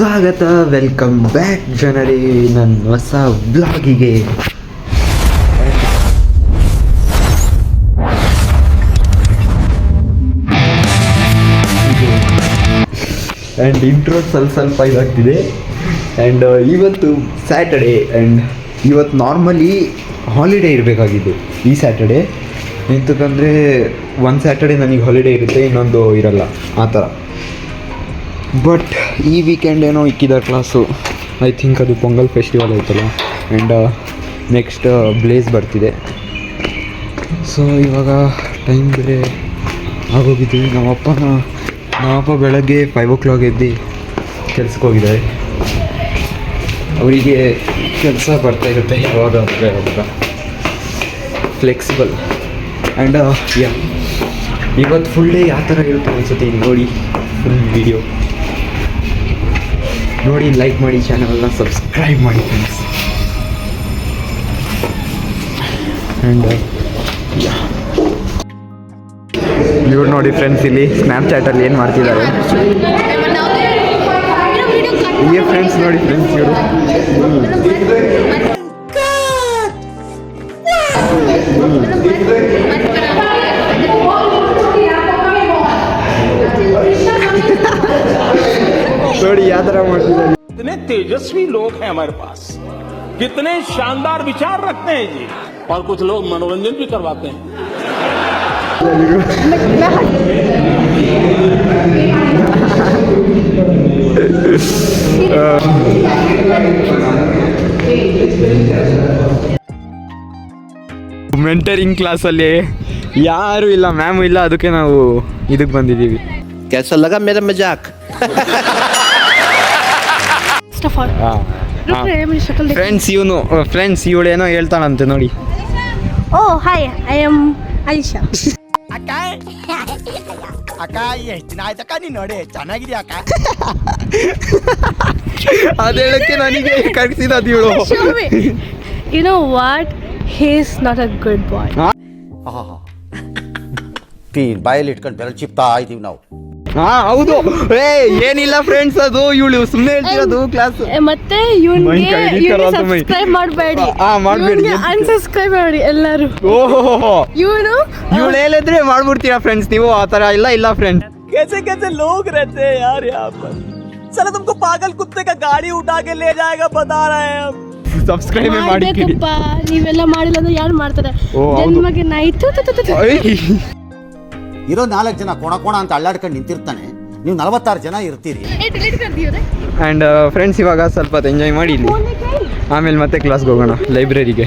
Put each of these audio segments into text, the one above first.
ಸ್ವಾಗತ welcome back ಜನರೇ, ನನ್ನ ಹೊಸ ಬ್ಲಾಗಿಗೆ ಆ್ಯಂಡ್ ಇಂಟ್ರೋ ಸ್ವಲ್ಪ ಸ್ವಲ್ಪ ಇದಾಗ್ತಿದೆ. ಆ್ಯಂಡ್ ಇವತ್ತು ಸ್ಯಾಟರ್ಡೇ ಆ್ಯಂಡ್ ಇವತ್ತು ನಾರ್ಮಲಿ ಹಾಲಿಡೇ ಇರಬೇಕಾಗಿದ್ದು ಈ ಸ್ಯಾಟರ್ಡೇ ಎಂತಕ್ಕಂದರೆ ಒಂದು ಸ್ಯಾಟರ್ಡೇ ನನಗೆ ಹಾಲಿಡೇ ಇರುತ್ತೆ, ಇನ್ನೊಂದು ಇರಲ್ಲ, ಆ ಥರ. ಬಟ್ ಈ ವೀಕೆಂಡ್ ಏನೋ ಇಕ್ಕಿದ್ದಾರೆ ಕ್ಲಾಸು ಐ ಥಿಂಕ್ ಅದು ಪೊಂಗಲ್ ಫೆಸ್ಟಿವಲ್ ಆಯ್ತಲ್ಲ. ಆ್ಯಂಡ್ ನೆಕ್ಸ್ಟ್ ಬ್ಲೇಸ್ ಬರ್ತಿದೆ. ಸೊ ಇವಾಗ ಟೈಮ್ ಬೇರೆ ಆಗೋಗಿದ್ದೀವಿ ನಮ್ಮಪ್ಪನ, ನಮ್ಮಪ್ಪ ಬೆಳಗ್ಗೆ ಫೈವ್ ಓ ಕ್ಲಾಕ್ ಎದ್ದು ಕೆಲ್ಸಕ್ಕೆ ಹೋಗಿದ್ದಾರೆ. ಅವರಿಗೆ ಕೆಲಸ ಬರ್ತಾ ಇರುತ್ತೆ ಯಾವಾಗ ಅಂದರೆ ಅವಾಗ ಫ್ಲೆಕ್ಸಿಬಲ್ ಆ್ಯಂಡ್ ಯಾ ಇವತ್ತು ಫುಲ್ ಡೇ ಯಾವ ಥರ ಇರುತ್ತೆ ಅನ್ಸುತ್ತೆ? ನೋಡಿ ಫುಲ್ ವಿಡಿಯೋ ನೋಡಿ ಲೈಕ್ ಮಾಡಿ ಚಾನಲ್ನ ಸಬ್ಸ್ಕ್ರೈಬ್ ಮಾಡಿ ಫ್ರೆಂಡ್ಸ್ ಆ್ಯಂಡ್ ಇವ್ರು ನೋಡಿ ಫ್ರೆಂಡ್ಸ್ ಇಲ್ಲಿ ಸ್ನ್ಯಾಪ್ಚಾಟಲ್ಲಿ ಏನು ಮಾಡ್ತಿದ್ದಾರೆ? ಈ ಫ್ರೆಂಡ್ಸ್ ನೋಡಿ ಫ್ರೆಂಡ್ಸ್ ಇವರು. ನೋಡಿ. ಯಾವ ಥರ ಮಾಡ್ತಿದ್ದಾರೆ कितने तेजस्वी लोग हैं हमारे पास कितने शानदार विचार रखते हैं जी और कुछ लोग मनोरंजन भी करवाते हैं ಮೆಂಟರಿಂಗ್ ಕ್ಲಾಸಲ್ಲಿ ಯಾರು ಇಲ್ಲ ಮ್ಯಾಮು ಇಲ್ಲ ಅದಕ್ಕೆ ನಾವು ಇದಕ್ಕೆ ಬಂದಿದ್ದೀವಿ कैसा लगा मेरा मजाक First of all, look at him, shakal dekh. Friends ಇವನು ಫ್ರೆಂಡ್ಸ್ ಇವಳೇನೋ ಹೇಳ್ತಾಳಂತೆ ನೋಡಿ Oh, hi, I am Aisha. ಅಕ್ಕ ಎಷ್ಟು ದಿನ ಆಯ್ತಕ್ಕ ನೀನ್ ನೋಡಿ ಚೆನ್ನಾಗಿದ್ಯಾ ಅಕ್ಕ ಅದು ಹೇಳಕ್ಕೆ ನನಗೆ ಕಳಿಸಿದ ಇವಳು Show me. You know what? He's not a good boy. Teen ಬಾಯಲ್ಲಿ ಇಟ್ಕೊಂಡು ಬೆರಳು ಚಿಪ್ತಾ ಇದೀವಿ ನಾವು ಹಾ ಹೌದು ಏ ಏನಿಲ್ಲ ಫ್ರೆಂಡ್ಸ್ ಅದು ಇವಳು ಸುಮ್ಮನೆ ಹೇಳ್ತಿರೋದು ಕ್ಲಾಸ್ Eh, ಮತ್ತೆ ಮೈ ಇವನ್ಗೆ ಕೈ ಕರ ಅಂತ ಮೈ. ಸಬ್ಸ್ಕ್ರೈಬ್ ಮಾಡಬೇಡಿ ಆ, ಮಾಡ್ಬೇಡಿ. ಅನ್ಸಬ್ಸ್ಕ್ರೈಬ್ ಮಾಡಿ ಎಲ್ಲರೂ ಓಹೋ ಇವನು ಇವಳು ಹೇಳಿದ್ರೆ ಮಾಡ್ಬಿಡ್ತೀರಾ ಫ್ರೆಂಡ್ಸ್ ನೀವು ಆ ಥರ ಇಲ್ಲ ಇಲ್ಲ ಫ್ರೆಂಡ್ಸ್ कैसे कैसे लोग रहते हैं यार यहाँ पर चलो तुमको पागल कुत्ते का गाड़ी उठा के ले जाएगा बता रहे हैं हम ಸಬ್ಸ್ಕ್ರೈಬ್ ಮಾಡಿಕಿರಿ ಮಾಡ್ಬೇಕಪ್ಪ ನೀವೆಲ್ಲ ಮಾಡಿಲ್ಲ ಅಂದ್ರೆ ಯಾರು ಮಾಡ್ತಾರೆ ಓ, ಹೌದು. ಜನ್ಮಗೆ ನಾಯ್ತು ತು, ತು, ತು, ತು. ಇರೋ ನಾಲ್ಕು ಜನ ಕೋಣ ಕೋಣ ಅಂತ ಅಳ್ಳಾಡ್ಕೊಂಡು ನಿಂತಿರ್ತಾನೆ. ನೀವು ನಲವತ್ತಾರು ಜನ ಇರ್ತೀರಿ. ಆ್ಯಂಡ್ ಫ್ರೆಂಡ್ಸ್ uh, ಇವಾಗ ಸ್ವಲ್ಪ ಹೊತ್ತು ಎಂಜಾಯ್ ಮಾಡಿ ಇಲ್ಲಿ. ಆಮೇಲೆ ಮತ್ತೆ ಕ್ಲಾಸ್ಗೆ ಹೋಗೋಣ ಲೈಬ್ರರಿಗೆ.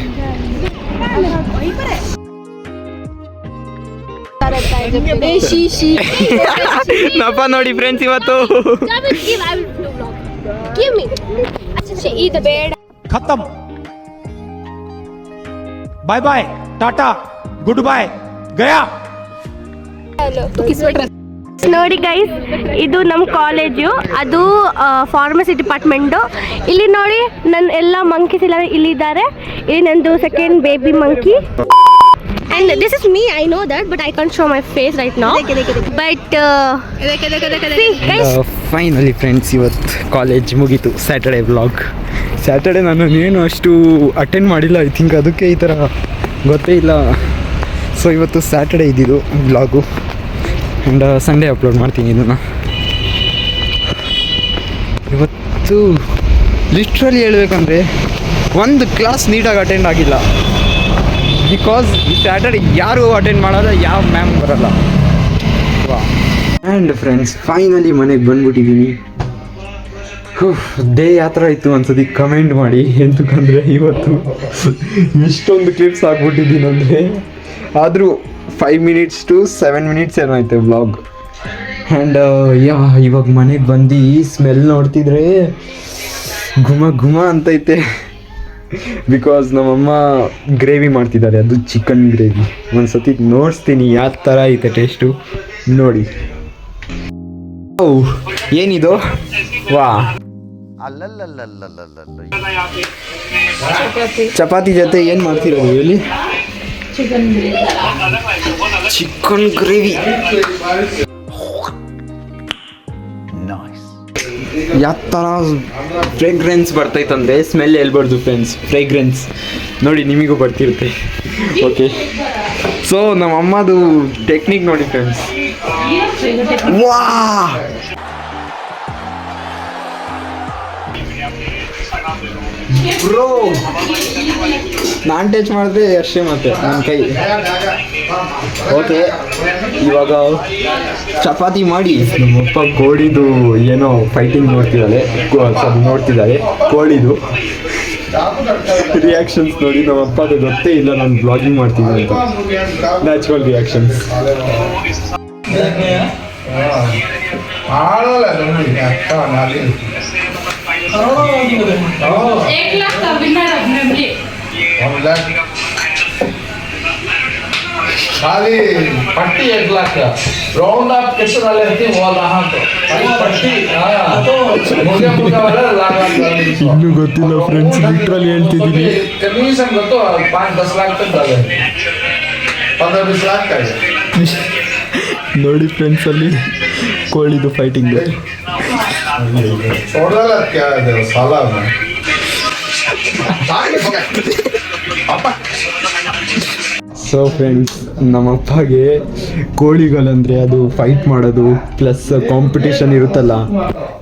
ನಪ್ಪ ನೋಡಿ ಫ್ರೆಂಡ್ಸ್ ಇವತ್ತು. ಖತಮ್. Bye bye tata good bye vlog. ನೋಡಿ ಗೈಸ್ ಇದು ನಮ್ಮ ಕಾಲೇಜು ಅದು ಫಾರ್ಮಸಿ ಡಿಪಾರ್ಟ್ಮೆಂಟು ಇಲ್ಲಿ ನೋಡಿ ನನ್ನ ಎಲ್ಲ ಮಂಕೀಸ್ ಎಲ್ಲ ಇಲ್ಲಿದ್ದಾರೆ ಇಲ್ಲಿ ನಂದು second baby monkey and this is me I know that but I can't show my face right no but guys finally friends ಇವತ್ತು ಕಾಲೇಜ್ ಮುಗೀತು ಸ್ಯಾಟರ್ಡೆ ವ್ಲಾಗ್ ಸ್ಯಾಟರ್ಡೆ ನಾನು ಏನು ಅಷ್ಟು ಅಟೆಂಡ್ ಮಾಡಿಲ್ಲ ಐ ಥಿಂಕ್ ಅದಕ್ಕೆ ಈ ಥರ ಗೊತ್ತೇ ಇಲ್ಲ. ಸೊ ಇವತ್ತು ಸ್ಯಾಟರ್ಡೆ ಇದ್ದಿದ್ದು ವ್ಲಾಗು ಆ್ಯಂಡ್ ಸಂಡೇ ಅಪ್ಲೋಡ್ ಮಾಡ್ತೀನಿ ಇದನ್ನು. ಇವತ್ತು ಲಿಟ್ರಲಿ ಹೇಳಬೇಕಂದ್ರೆ ಒಂದು ಕ್ಲಾಸ್ ನೀಟಾಗಿ ಅಟೆಂಡ್ ಆಗಿಲ್ಲ. ಬಿಕಾಸ್ ಈ ಸ್ಯಾಟರ್ಡೆ ಯಾರು ಅಟೆಂಡ್ ಮಾಡಲ್ಲ, ಯಾವ ಮ್ಯಾಮ್ ಬರಲ್ಲ. ಆ್ಯಂಡ್ ಫ್ರೆಂಡ್ಸ್ ಫೈನಲಿ ಮನೆಗೆ ಬಂದ್ಬಿಟ್ಟಿದ್ದೀನಿ ಡೇ ಯಾವ ಥರ ಇತ್ತು ಅನ್ಸತಿ ಕಮೆಂಟ್ ಮಾಡಿ. ಎಂತಕ್ಕಂದರೆ ಇವತ್ತು ಎಷ್ಟೊಂದು ಕ್ಲಿಪ್ಸ್ ಹಾಕ್ಬಿಟ್ಟಿದ್ದೀನಿ ಅಂದರೆ ಆದರೂ five minutes to seven minutes ಏನೋ ಐತೆ ವ್ಲಾಗ್ ಆ್ಯಂಡ್ ಯಾ ಇವಾಗ ಮನೆಗೆ ಬಂದು ಸ್ಮೆಲ್ ನೋಡ್ತಿದ್ರೆ ಘುಮ ಘುಮ ಅಂತೈತೆ. ಬಿಕಾಸ್ ನಮ್ಮಮ್ಮ ಗ್ರೇವಿ ಮಾಡ್ತಿದ್ದಾರೆ ಅದು ಚಿಕನ್ ಗ್ರೇವಿ ಒಂದು ಸತಿ ನೋಡಿಸ್ತೀನಿ ಯಾವ ಥರ ಐತೆ ಟೇಸ್ಟು ನೋಡಿ. ಓ ಏನಿದು? ವಾ ಚಪಾತಿ ಜೊತೆ ಏನು ಮಾಡ್ತಿರೋದು ಹೇಳಿ ಚಿಕನ್ ಗ್ರೇವಿ. ಯಾವ ಥರ ಫ್ರೇಗ್ರೆನ್ಸ್ ಬರ್ತೈತಂದ್ರೆ ಸ್ಮೆಲ್ ಹೇಳ್ಬಾರ್ದು ಫ್ರೆಂಡ್ಸ್ ಫ್ರೇಗ್ರೆನ್ಸ್ ನೋಡಿ ನಿಮಗೂ ಬರ್ತಿರುತ್ತೆ. ಓಕೆ ಸೊ ನಮ್ಮ ಅಮ್ಮದು ಟೆಕ್ನಿಕ್ ನೋಡಿ ಫ್ರೆಂಡ್ಸ್ ವಾ ಬ್ರೋ ನಾನು ಟಚ್ ಮಾಡಿದ್ರೆ ಅಷ್ಟೇ ಮತ್ತೆ ನನ್ನ ಕೈ. ಓಕೆ ಇವಾಗ ಚಪಾತಿ ಮಾಡಿ. ನಮ್ಮಪ್ಪ ಕೋಳಿದು ಏನೋ ಫೈಟಿಂಗ್ ನೋಡ್ತಿದ್ದಾಳೆ ಸ್ವಲ್ಪ ನೋಡ್ತಿದ್ದಾರೆ ಕೋಳಿದು. ರಿಯಾಕ್ಷನ್ಸ್ ನೋಡಿ ನಮ್ಮಪ್ಪ ಅದು ಗೊತ್ತೇ ಇಲ್ಲ ನಾನು ಬ್ಲಾಗಿಂಗ್ ಮಾಡ್ತೀನಿ ಅಂತ. ನ್ಯಾಚುರಲ್ ರಿಯಾಕ್ಷನ್ಸ್ एक लाख का विनर अपने लिए खाली पट्टी एक लाख का राउंड आप कितने वाले रहते हैं वो रहा तो खाली पट्टी हाँ मुझे मुझे वाला लाख ಇನ್ನೂ ಗೊತ್ತಿಲ್ಲ ಫ್ರೆಂಡ್ಸ್ ಲಿಟ್ರಲಿ ಹೇಳ್ತಿದ್ದೀನಿ कमीशन को तो पाँच दस लाख तक डाले पंद्रह बीस लाख का है ನೋಡಿ ಫ್ರೆಂಡ್ಸ್ ಅಲ್ಲಿ ಕೋಳಿದು ಫೈಟಿಂಗ್ छोड़ डाला क्या है साला में ಸೊ ಫ್ರೆಂಡ್ಸ್ ನಮ್ಮಪ್ಪಗೆ ಕೋಳಿಗಳಂದರೆ ಅದು ಫೈಟ್ ಮಾಡೋದು ಪ್ಲಸ್ ಕಾಂಪಿಟಿಷನ್ ಇರುತ್ತಲ್ಲ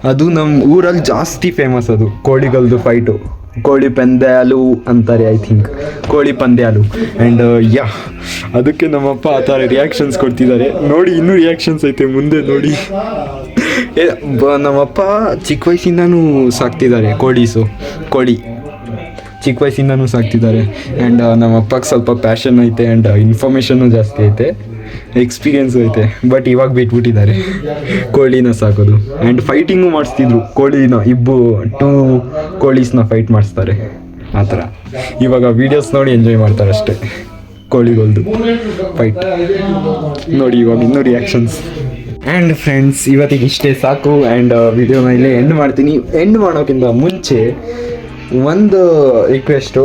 ಅದು ನಮ್ಮ ಊರಲ್ಲಿ ಜಾಸ್ತಿ ಫೇಮಸ್ ಅದು ಕೋಳಿಗಳದ್ದು ಫೈಟು ಕೋಳಿ ಪಂದ್ಯಾಲು ಅಂತಾರೆ ಐ ಥಿಂಕ್ ಕೋಳಿ ಪಂದ್ಯಾಲು ಆ್ಯಂಡ್ ಯಾ ಅದಕ್ಕೆ ನಮ್ಮಪ್ಪ ಆ ಥರ ರಿಯಾಕ್ಷನ್ಸ್ ಕೊಡ್ತಿದ್ದಾರೆ ನೋಡಿ ಇನ್ನೂ ರಿಯಾಕ್ಷನ್ಸ್ ಐತೆ ಮುಂದೆ ನೋಡಿ ಏ, ಬ- ನಮ್ಮಪ್ಪ ಚಿಕ್ಕ ವಯಸ್ಸಿಂದನೂ ಸಾಕ್ತಿದ್ದಾರೆ, ಕೋಳೀಸು, ಕೋಳಿ. ಚಿಕ್ಕ ವಯಸ್ಸಿಂದನೂ ಸಾಕ್ತಿದ್ದಾರೆ. ಆ್ಯಂಡ್ ನಮ್ಮಪ್ಪಗೆ ಸ್ವಲ್ಪ ಪ್ಯಾಷನ್ ಐತೆ ಆ್ಯಂಡ್ ಇನ್ಫಾರ್ಮೇಷನ್ನು ಜಾಸ್ತಿ ಐತೆ. ಎಕ್ಸ್ಪೀರಿಯನ್ಸು ಐತೆ. ಬಟ್ ಇವಾಗ ಬಿಟ್ಬಿಟ್ಟಿದ್ದಾರೆ. ಕೋಳಿನ ಸಾಕೋದು. ಆ್ಯಂಡ್ ಫೈಟಿಂಗು ಮಾಡಿಸ್ತಿದ್ರು. ಕೋಳಿನ, ಇಬ್ಬು ಟೂ ಕೋಳೀಸ್ನ ಫೈಟ್ ಮಾಡಿಸ್ತಾರೆ. ಆ ಥರ. ಇವಾಗ ವೀಡಿಯೋಸ್ ನೋಡಿ ಎಂಜಾಯ್ ಮಾಡ್ತಾರೆ ಅಷ್ಟೇ. ಕೋಳಿಗಳ್ದು ಫೈಟ್ ನೋಡಿ ಇವಾಗ ಇನ್ನೂ ರಿಯಾಕ್ಷನ್ಸ್ ಆ್ಯಂಡ್ ಫ್ರೆಂಡ್ಸ್ ಇವತ್ತಿಗೆ ಇಷ್ಟೇ ಸಾಕು. ಆ್ಯಂಡ್ ವಿಡಿಯೋ ಇಲ್ಲೇ ಎಂಡ್ ಮಾಡ್ತೀನಿ. ಎಂಡ್ ಮಾಡೋಕ್ಕಿಂತ ಮುಂಚೆ ಒಂದು ರಿಕ್ವೆಸ್ಟು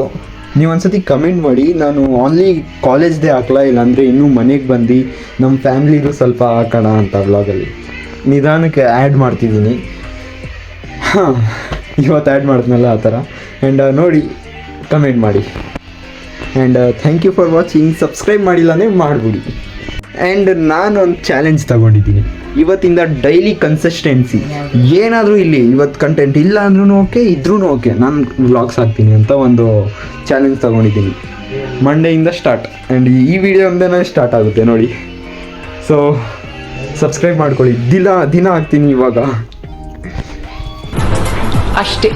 ನೀವು ಒಂದ್ಸತಿ ಕಮೆಂಟ್ ಮಾಡಿ. ನಾನು ಆನ್ಲಿ ಕಾಲೇಜ್ದೇ ಹಾಕ್ಲಾ ಇಲ್ಲಾಂದರೆ ಇನ್ನೂ ಮನೆಗೆ ಬಂದು ನಮ್ಮ ಫ್ಯಾಮ್ಲಿದು ಸ್ವಲ್ಪ ಹಾಕೋಣ ಅಂತ ವ್ಲಾಗಲ್ಲಿ ನಿಧಾನಕ್ಕೆ ಆ್ಯಡ್ ಮಾಡ್ತಿದ್ದೀನಿ. ಹಾಂ, ಇವತ್ತು ಆ್ಯಡ್ ಮಾಡಿದ್ನಲ್ಲ ಆ ಥರ. ಆ್ಯಂಡ್ ನೋಡಿ ಕಮೆಂಟ್ ಮಾಡಿ. And thank you for watching subscribe ಮಾಡಿಲ್ಲ ಅಂದರೆ ಮಾಡಿಬಿಡಿ. ಆ್ಯಂಡ್ ಒಂದು ಚಾಲೆಂಜ್ ತಗೊಂಡಿದ್ದೀನಿ. ಇವತ್ತಿಂದ ಡೈಲಿ ಕನ್ಸಿಸ್ಟೆನ್ಸಿ ಏನಾದರೂ ಇಲ್ಲಿ ಇವತ್ತು ಕಂಟೆಂಟ್ ಇಲ್ಲ ಅಂದ್ರೂ ಓಕೆ ಇದ್ರೂ ಓಕೆ ನಾನು ವ್ಲಾಗ್ಸ್ ಹಾಕ್ತೀನಿ ಅಂತ ಒಂದು ಚಾಲೆಂಜ್ ತಗೊಂಡಿದ್ದೀನಿ. ಮಂಡೆಯಿಂದ ಸ್ಟಾರ್ಟ್ ಆ್ಯಂಡ್ ಈ ವಿಡಿಯೋಯಿಂದನೇ ಸ್ಟಾರ್ಟ್ ಆಗುತ್ತೆ ನೋಡಿ. ಸೊ ಸಬ್ಸ್ಕ್ರೈಬ್ ಮಾಡ್ಕೊಳ್ಳಿ. ದಿನ ದಿನ ಹಾಕ್ತೀನಿ ಇವಾಗ. ಅಷ್ಟೇ.